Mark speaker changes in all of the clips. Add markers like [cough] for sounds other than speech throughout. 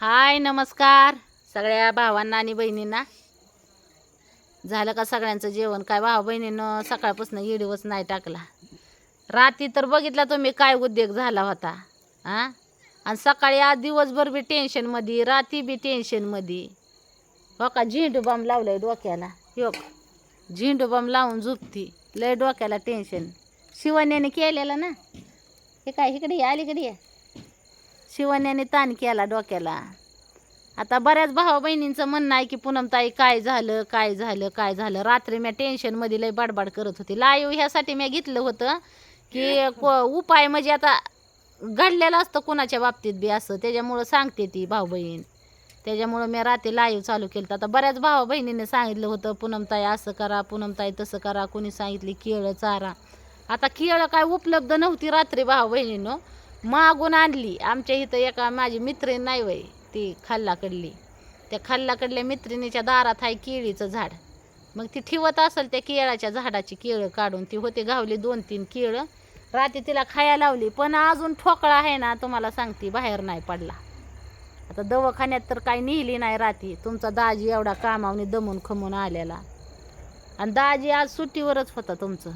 Speaker 1: हाय नमस्कार. सगळ्या भावांना आणि बहिणींना. झालं का सगळ्यांचं जेवण? काय भाऊ बहिणीनं सकाळपासून येडीवच नाही टाकला. रात्री तर बघितला तुम्ही काय उद्योग झाला होता हां आणि सकाळी आज दिवसभर बी टेन्शनमध्ये रात्री बी टेन्शनमध्ये हो का? झेंडू बाम लावलंय डोक्याला. हो झेंडू बाम लावून झोपती. लय डोक्याला टेन्शन शिवण्याने केलेलं ना. हे काय इकडे या अलीकडे या. शिवण्याने ताण केला डोक्याला. आता बऱ्याच भावा बहिणींचं म्हणणं आहे की पूनमताई काय झालं? काय झालं? काय झालं? रात्री मी टेन्शनमध्ये लय बडबड करत होती. लाईव्ह ह्यासाठी मी घेतलं होतं की को- उपाय म्हणजे आता घडलेलं असतं कोणाच्या बाबतीत बी असं. त्याच्यामुळं सांगते ती भाऊ बहीण. त्याच्यामुळं मी रात्री लाईव्ह चालू केलं आता बऱ्याच भावा बहिणीने सांगितलं होतं पूनमताई असं करा. पूनमताई तसं करा. कोणी सांगितली केळं चारा. आता केळं काय उपलब्ध नव्हती रात्री भाऊ बहिणीनं. मागून आणली. आमच्या इथं एका माझी मित्रीण नाही वय ती खाल्लाकडली. त्या खाल्लाकडल्या मित्रिणीच्या दारात आहे केळीचं झाड. मग ती ठेवत असेल त्या केळाच्या झाडाची केळं काढून ती होते गावली दोन तीन केळं. रात्री तिला खाया लावली पण अजून ठोकळा आहे ना तुम्हाला सांगते बाहेर नाही पडला. आता दवाखान्यात तर काही नेली नाही राती तुमचा दाजी एवढा कामावनी दमून खमून आलेला. आणि दाजी आज सुट्टीवरच होता तुमचं.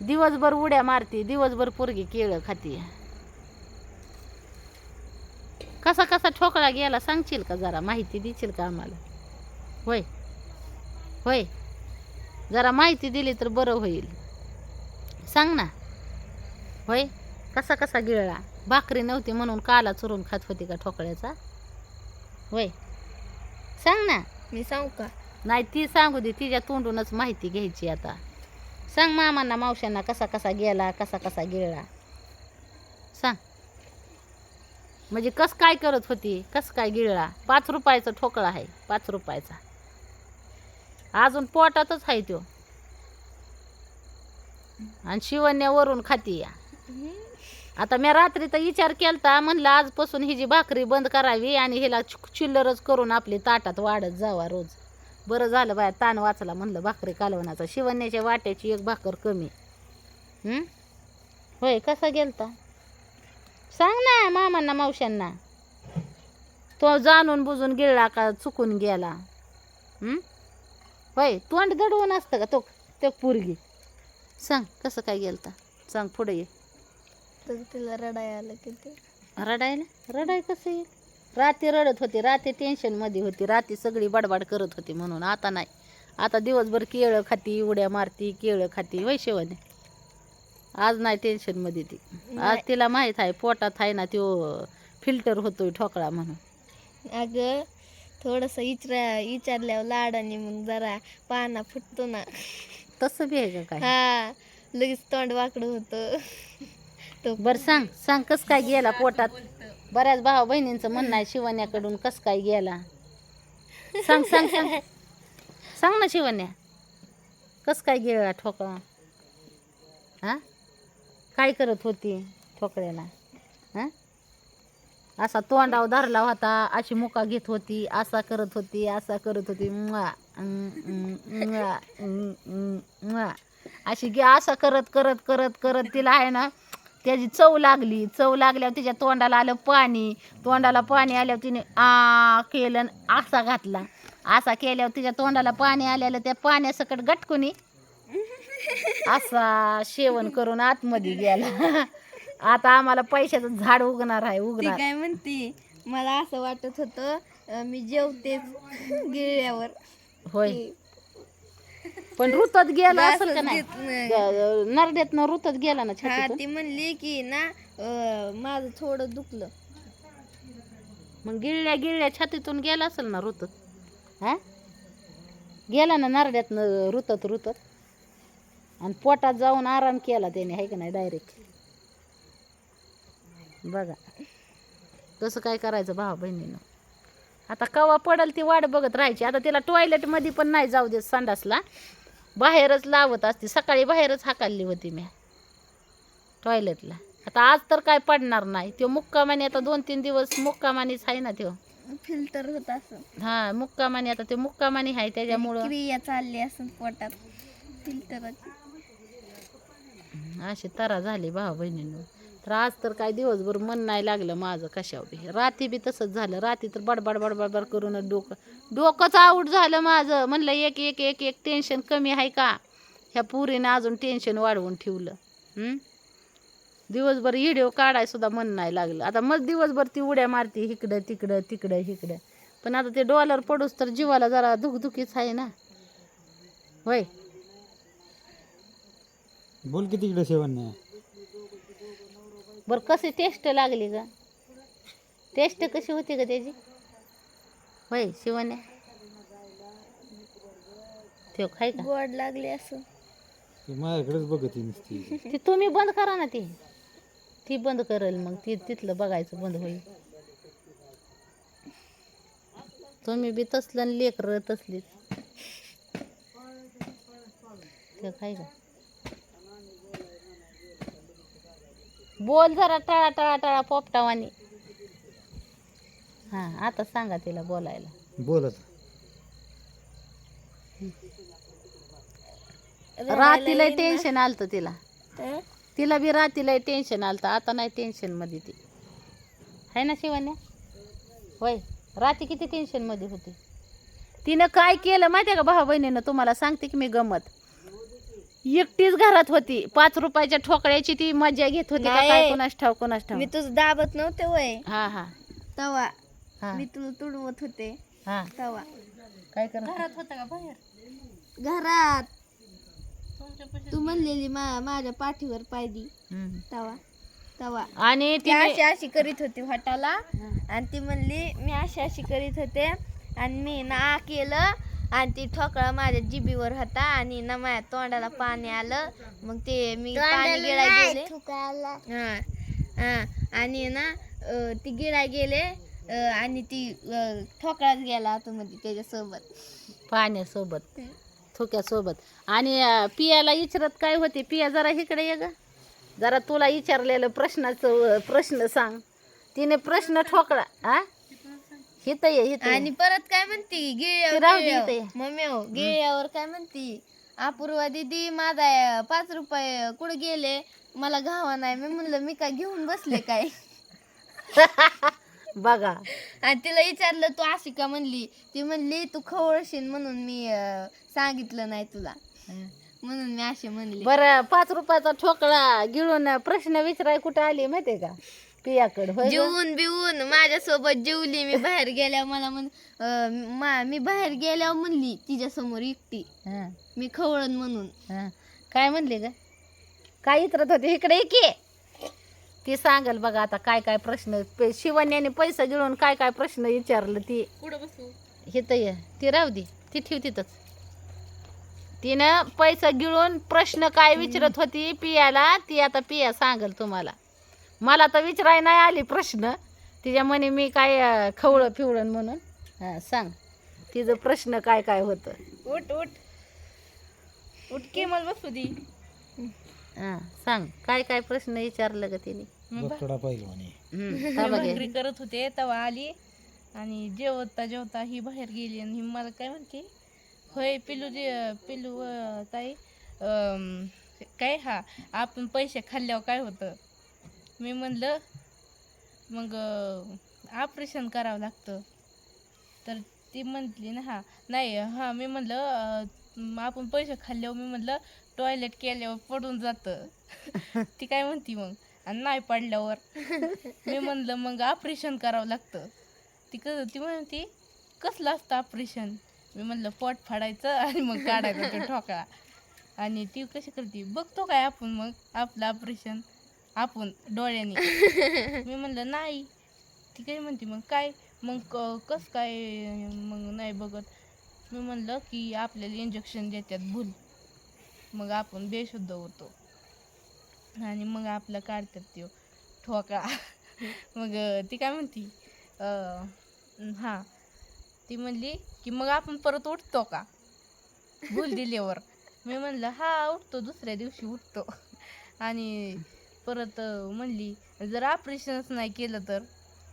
Speaker 1: दिवसभर उड्या मारती दिवसभर पोरगी केळं खाती. कसा कसा ठोकळा गेला सांगशील का जरा? माहिती देशील का आम्हाला? होय. होय. जरा माहिती दिली तर बरं होईल. सांग ना. होय. कसा कसा गिळला? भाकरी नव्हती म्हणून काला चुरून खात होती का ठोकळ्याचा? होय. सांग ना.
Speaker 2: मी सांगू का?
Speaker 1: नाही ती सांगू दे. तिच्या तोंडूनच माहिती घ्यायची आता. सांग मामांना मावशांना कसा कसा गेला कसा कसा गिळला. सांग. म्हणजे कस काय करत होती कस काय गिळला. पाच रुपयाचा ठोकळा आहे पाच रुपयाचा. अजून पोटातच आहे तो आणि शिवण्यावरून खाती या. आता मी रात्री तर विचार केलता म्हणलं आजपासून ही जी भाकरी बंद करावी आणि हिला चिल्लरच करून आपली ताटात वाढत जावा रोज. बरं झालं बाया ताण वाचला म्हणलं भाकरी कालवणाचा. शिवण्याच्या वाट्याची एक भाकर कमी? होय कसा गेलता? सांग ना मामांना मावशांना तो जाणून बुजून गिळला का चुकून गेला? होय तोंड दडवून असतं का तो तो पोरगी? सांग कसं काय गेलता? सांग पुढे ये.
Speaker 2: तर तिला रडाय आलं की ते.
Speaker 1: रडायला? रडाय कसं येईल? रात्री रडत होती रात्री टेन्शनमध्ये होती रात्री सगळी बडबड करत होती म्हणून. आता नाही. आता दिवसभर केळं खाती उड्या मारती केळं खाती वय शिवाने? आज नाही टेन्शनमध्ये ती. आज. तिला माहीत आहे पोटात आहे ना तो फिल्टर होतोय ठोकळा म्हणून.
Speaker 2: अगं थोडंसं विचारा विचारल्यावर लाडाने मग जरा पाना फुटतो ना.
Speaker 1: तसं बी आहे का काय?
Speaker 2: हा लगेच तोंड वाकडं होतं. तो
Speaker 1: बरं सांग सांग कस काय गेला पोटात? बऱ्याच भाऊ बहिणींचं म्हणणं आहे शिवण्याकडून कस काय गेला? सांग सांग सांग. सांग ना शिवण्या. कस काय गेला ठोकळा? हा? काय करत होती ठोकळ्याला? हा? असा तोंडाव धरला होता अशी मुका घेत होती असा करत होती असा करत होती मुळा अशी गे असं करत करत करत करत तिला आहे ना त्याची चव लागली. चव लागल्यावर तिच्या तोंडाला आलं पाणी. तोंडाला पाणी आल्यावर तिने आ केलं असा घातला. असा केल्यावर तिच्या तोंडाला पाणी आलेलं. त्या पाण्यासकट गटकुनी असा शेवण करून आतमध्ये गेला. आता आम्हाला पैशाचं झाड उगणार आहे उगणार.
Speaker 2: काय म्हणते? मला असं वाटत होतं मी जेवतेच गिळल्यावर.
Speaker 1: होय. पण ऋतत गेला असेल का नाही?
Speaker 2: घेत नाही.
Speaker 1: नरड्यातनं ऋतत गेला ना
Speaker 2: हा
Speaker 1: छातीतून
Speaker 2: ती म्हणली की ना अं, माझं थोडं दुखलं.
Speaker 1: मग गिळल्या गिळल्या छातीतून गेला असेल ना ऋतत हा? गेला ना नरड्यातनं ऋतत ऋतत आणि पोटात जाऊन आराम केला त्याने आहे का नाही डायरेक्ट बघा. तसं काय करायचं भावा बहिणीनं? आता कवा पडल ती वाट बघत राहायची. आता तिला टॉयलेटमध्ये पण नाही जाऊ देत संडासला. बाहेरच लावत असते. सकाळी बाहेरच हाकालली होती मी टॉयलेटला आता आज तर काय पडणार नाही. तो मुक्कामाने आता दोन तीन दिवस मुक्कामानीच आहे ना तो
Speaker 2: फिल्टर होत असं
Speaker 1: हा मुक्कामाने आता ते मुक्कामानी आहे त्याच्यामुळं.
Speaker 2: क्रिया चालली असं पोटात. फिल्टराची
Speaker 1: अशी तरा झाली भावा बहिणीनं. तर आज तर काय दिवसभर मन नाही लागलं माझं कशावर बी. राती बी तसंच झालं. राती तर बडबड बडबड बड करून डोकं डोकंच आऊट झालं माझं. म्हणलं एक एक एक एक टेन्शन कमी आहे का? ह्या पुरीनं अजून टेन्शन वाढवून ठेवलं. दिवसभर व्हिडिओ काढाय सुद्धा मन नाही लागलं. आता मग दिवसभर ती उड्या मारती इकडं तिकडं तिकडं इकडं पण आता ते डॉलर पडूस तर जीवाला जरा दुखदुखीच आहे ना. होय?
Speaker 3: बोल की सेवन नाही
Speaker 1: बरं कशी टेस्ट लागली का टेस्ट कशी होती का त्याची? होय शिवण्या ठेव खाय का?
Speaker 2: गोड लागले असं
Speaker 3: ती माझ्याकडेच बघत नुसती.
Speaker 1: ती तुम्ही बंद करा ना ती. ती बंद करेल मग ती तिथलं बघायचं बंद होईल. तुम्ही बी तसलं आणि लेकरं तसलीच. ते खाय का? बोल जरा टळा टळा टळा पोपटावानी. हा आता सांगा तिला बोलायला.
Speaker 3: बोलत.
Speaker 1: रातीला टेन्शन आलतं तिला.
Speaker 2: हं?
Speaker 1: तिला बी रातीला टेन्शन आलतं. आता नाही टेन्शनमध्ये ती. आहे ना शिवण्या होय. राती किती टेन्शनमध्ये होती? तिनं काय केलं माहितीये का? भाऊ बहिणीनं तुम्हाला सांगते की मी गमत. एकटीच घरात होती. पाच रुपयाच्या ठोकळ्याची ती मजा घेत होती का काय
Speaker 2: नाही.
Speaker 1: कोणास ठाव कोणास ठाव
Speaker 2: मी तुझं दाबत नव्हते वय.
Speaker 1: हा हा.
Speaker 2: तवा
Speaker 1: हा.
Speaker 2: मी तुला तुडवत होते.
Speaker 1: हा.
Speaker 2: तवा
Speaker 1: काय करत
Speaker 2: होता? का बाहेर? घरात. तू म्हणलेली मा माझ्या पाठीवर पायदी
Speaker 1: हम्म.
Speaker 2: तवा तवा
Speaker 1: आणि
Speaker 2: ती अशी अशी करीत होती हॉटाला आणि ती म्हणली मी अशी अशी करीत होते. आणि मी ना आ केलं आणि ती ठोकळा माझ्या जिबीवर होता आणि ना माझ्या तोंडाला पाणी आलं. मग ते मी पाणी गिळाय गेले. हा हा. आणि ना ती गिळाय गेले आणि ती ठोकळाच गेला आतमध्ये त्याच्यासोबत.
Speaker 1: पाण्यासोबत थोक्यासोबत आणि पियाला विचारत काय होते? पिया जरा इकडे ये ग. जरा तुला विचारलेलं प्रश्नाचं प्रश्न सांग. तिने प्रश्न ठोकळा हा? हित ये हित ये.
Speaker 2: आणि परत काय म्हणती? गिळ्यावर
Speaker 1: राहू दे
Speaker 2: गिळ्यावर.
Speaker 1: इथे.
Speaker 2: मम्मी हो गिळ्यावर काय म्हणती? अपूर्वा दिदी माझा अं, पाच रुपये कुठे गेले? मला घावा नाही. मी म्हणलं मी काय घेऊन बसले काय? [laughs]
Speaker 1: बघा.
Speaker 2: आणि तिला विचारलं तू अशी का म्हणली? ती म्हणली तू खवळशील म्हणून मी अं, सांगितलं नाही तुला. म्हणून मी अशी म्हणली.
Speaker 1: बरं पाच रुपयाचा ठोकळा गिळून प्रश्न विचाराय कुठं आली माहितीये का? पियाकडे होय ग?
Speaker 2: जेवून बिवून माझ्यासोबत जेवली. मी बाहेर गेल्यावर मला म्हण अं, मा- मी बाहेर गेल्यावर म्हणली तिच्या समोर एकटी.
Speaker 1: हा,
Speaker 2: मी खवळण म्हणून.
Speaker 1: हा. काय म्हणली ग? काय विचारत होते? इकडे ये की. ती सांगल बघा आता काय काय प्रश्न. पे- शिवण्याने पैसा गिळून काय काय प्रश्न विचारलं ती.
Speaker 2: कुठं बसू
Speaker 1: हिथं ये. ती राहू दे. ती ठेव तिथंच. तिनं पैसा गिळून प्रश्न काय विचारत होती पियाला ती आता पिया सांगल तुम्हाला. मला तर विचाराय नाही आली प्रश्न. तिच्या म्हणे मी काय खवळं फिवळण म्हणून. हां सांग. तिचं प्रश्न काय काय होतं?
Speaker 2: उठ उठ. उठ की मला बसू दे.
Speaker 1: हां सांग. काय काय प्रश्न विचारलं ग तिने?
Speaker 4: भाकरी करत होते तेव्हा आली. आणि जेवता जेवता ही बाहेर गेली आणि ही मला काय म्हणते? होय पिलू जे पिलू अं, ताई अं, काय हा? आपण पैसे खाल्ल्यावर काय होतं? मी म्हणलं मग ऑपरेशन करावं लागतं. तर ती म्हटली ना हा नाही हां मी म्हणलं आपण पैसे खाल्ल्यावर मी म्हणलं टॉयलेट केल्यावर पडून जातं. [laughs] ती काय म्हणती मग? आणि नाही पडल्यावर. [laughs] मी म्हणलं मग ऑपरेशन करावं लागतं. ती क ती म्हणती कसलं असतं ऑपरेशन मी म्हणलं पोट फाडायचं [laughs] आणि मग काढायचं ते ठोकळा. आणि ती कशी करते बघतो काय आपण मग आपलं ऑपरेशन आपण डोळ्याने. [laughs] मी म्हणलं नाही. ती काय म्हणते मग काय? मग क- कस काय मग नाही बघत? मी म्हणलं की आपल्याला इंजेक्शन देतात भूल. मग आपण बेशुद्ध होतो. आणि मग आपलं काढतात ते ठोका. [laughs] मग ती काय म्हणती हां. ती म्हणली की मग आपण परत उठतो का? भूल दिल्यावर. मी म्हणलं हा उठतो. दुसऱ्या दिवशी उठतो. आणि परत म्हणली जर ऑपरेशनच नाही केलं तर?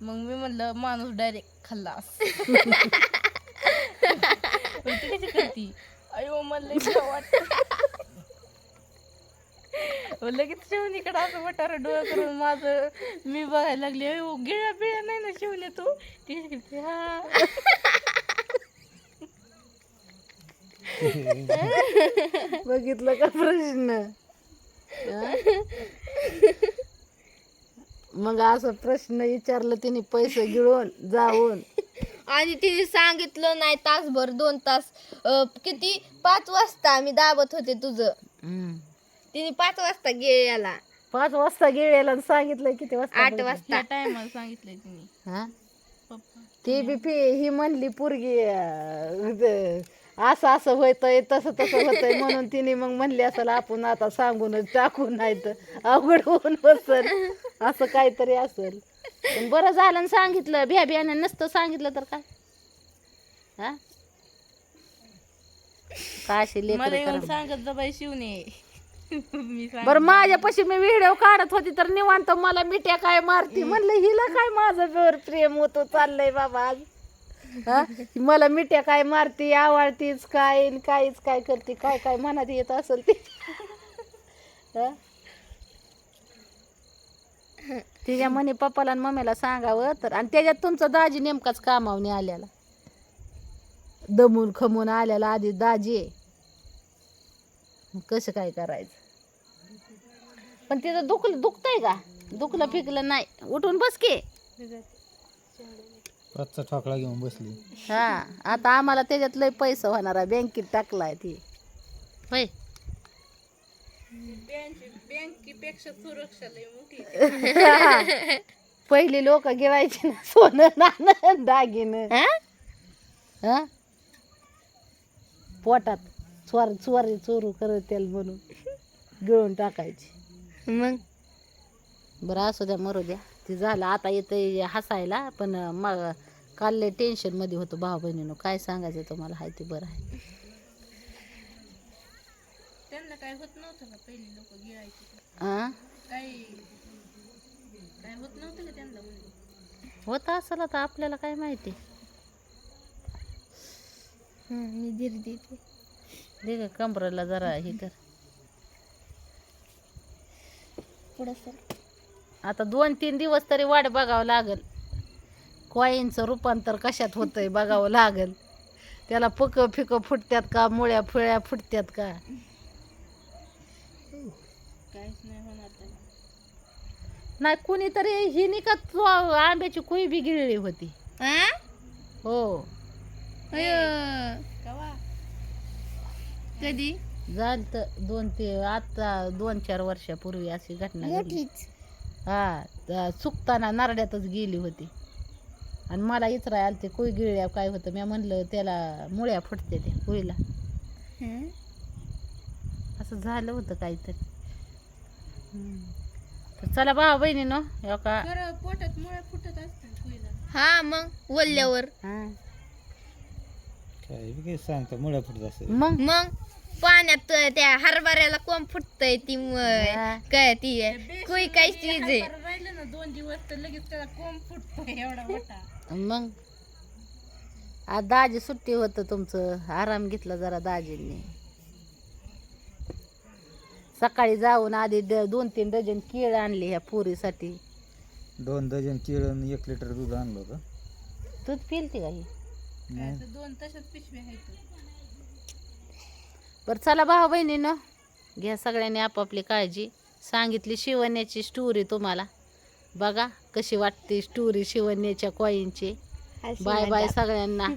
Speaker 4: मग मी म्हणलं माणूस डायरेक्ट खल्लास. [laughs] मग ती कशी करती? अयो मला वाटतं. लगेच शिवणीकडे असं वटार डोळा करून माझं मी बघायला लागले "अयो, गिळ्या बिळ्या नाही ना शिवणे तू? ती "हा."
Speaker 1: बघितलं का प्रश्न? हा? मग असं प्रश्न विचारलं तिने पैसे गिळून जाऊन.
Speaker 2: आणि तिने सांगितलं नाही तासभर दोन तास अं, किती? पाच वाजता आम्ही दाबत होते तुझं.
Speaker 1: हम्म.
Speaker 2: तिने पाच वाजता गेला
Speaker 1: पाच वाजता गिळेला सांगितलं किती वाजता
Speaker 2: आठ
Speaker 1: बघितलं?
Speaker 2: वाजता.
Speaker 4: टायमाला सांगितलंय तिने.
Speaker 1: हा?
Speaker 4: पप्पा.
Speaker 1: ती बी पी ही म्हणली पोरगी अं, असं असं होतंय तसं तसं होतंय म्हणून तिने मग म्हणली असेल आपण आता सांगूनच टाकू नाही तर अवघड होऊन बसल. असं काहीतरी असेल. पण बरं झालं ना सांगितलं भ्या भ्याने नसतं सांगितलं तर काय? हा? काय अशी
Speaker 4: मला
Speaker 1: लेकरं
Speaker 4: येऊन
Speaker 1: करा.
Speaker 4: सांगत जा बाई शिवणे मी सांग
Speaker 1: बरं माझ्यापाशी मी व्हिडिओ काढत होती तर निवांत मला मिठ्या काय मारती. म्हणलं हिला काय माझं प्रेम होतो चाललंय बाबा आज? हा? मला मिठ्या काय मारती आवडतीच काय न काहीच काय करते काय काय मनात येत असेल ते. हा? तिच्या म्हणे पप्पाला आणि मम्मीला सांगावं तर. आणि त्याच्यात तुमचा दाजी नेमकाच कामावून आल्याला दमून खमून आल्याला आधी दाजी आहे. मग कसं काय करायचं? पण तिथं दुखलं दुखतंय का? दुखलं फिकलं नाही. उठून बस की.
Speaker 3: पाचचा ठोकळा घेऊन बसली.
Speaker 1: हा आता आम्हाला त्याच्यात लय पैसा होणार आहे. बँकेत टाकलाय ती. होय.
Speaker 4: बँकेपेक्षा सुरक्षा लय मोठी
Speaker 1: पहिली लोक गिळायची ना सोनं नाणं दागिनं.
Speaker 2: हा?
Speaker 1: हा? पोटात चोर चोरी चोरू करत त्याला म्हणून गिळून टाकायची.
Speaker 2: मग?
Speaker 1: बरं असू द्या मरू द्या. ते झालं. आता येतं हसायला पण मग काल लय टेन्शनमध्ये होतो भाऊ बहिणीनं. काय सांगायचं तुम्हाला? हाय ते बरं आहे.
Speaker 4: त्यांना काय होत नव्हतं का? पहिली लोक गिळायची तर?
Speaker 1: आ?
Speaker 4: काय काय होत नव्हतं का त्यांना? म्हणजे
Speaker 1: होतं असेल आता आपल्याला काय माहिती?
Speaker 2: हं, मी धीर देते.
Speaker 1: दे गं कमरेला जरा हे कर.
Speaker 2: पुढं सर.
Speaker 1: आता दोन तीन दिवस तरी वाट बघावं लागल. कॉईनचं रूपांतर कशात होतंय बघावं लागल. त्याला पक फिक फुटत्यात का मुळ्या फुळ्या फुटत्यात का?
Speaker 4: काहीच नाही होणार त्याला.
Speaker 1: नाही कुणीतरी ही नाही का तो आंब्याची कुई बी गिळली होती.
Speaker 2: हा?
Speaker 1: हो.
Speaker 2: अयो,
Speaker 4: कवा?
Speaker 2: कधी?
Speaker 1: झालं तर दोन ते आता दोन चार वर्षापूर्वी अशी घटना घडली.
Speaker 2: मोठीच.
Speaker 1: हा त- चुकताना नारड्यातच गेली होती. आणि मला इचराय आलते कुई गिळल्या काय होतं? मी म्हणलं त्याला मुळ्या फुटते त्या कुईला
Speaker 2: हं?
Speaker 1: असं झालं होतं काहीतरी. हम्म. तर चला भाऊ बहिणीनो हो का
Speaker 4: पोटात मुळ्या फुटत असतात कुईला
Speaker 2: हा मग वल्ल्यावर.
Speaker 1: हा.
Speaker 3: काय सांगता मुळ्या फुटत असेल.
Speaker 1: मग?
Speaker 2: मग? पाण्यात त्या हरभऱ्याला कोंब फुटतय ती म-. काय ती कुई काय चीज आहे?
Speaker 4: बरं राहिलं ना दोन दिवस तर लगेच त्याला कोंब फुटतो एवढा मोठा.
Speaker 1: मग? आज दाजी सुट्टी होतं तुमचं. आराम घेतला जरा दाजींनी. सकाळी जाऊन आधी दोन तीन डझन केळ आणली ह्या पुरीसाठी.
Speaker 3: दोन डझन केळं आणि एक लिटर दूध आणलं होतं.
Speaker 1: दूध पिलती का ही?
Speaker 3: नाही
Speaker 4: तर दोन तशाच पिशव्या आहेत.
Speaker 1: बरं चला भाऊ बहिणीनं घ्या सगळ्यांनी आपापली काळजी. सांगितली शिवण्याची स्टोरी तुम्हाला. बघा कशी वाटते स्टोरी शिवण्याच्या कॉईनची बाय बाय सगळ्यांना.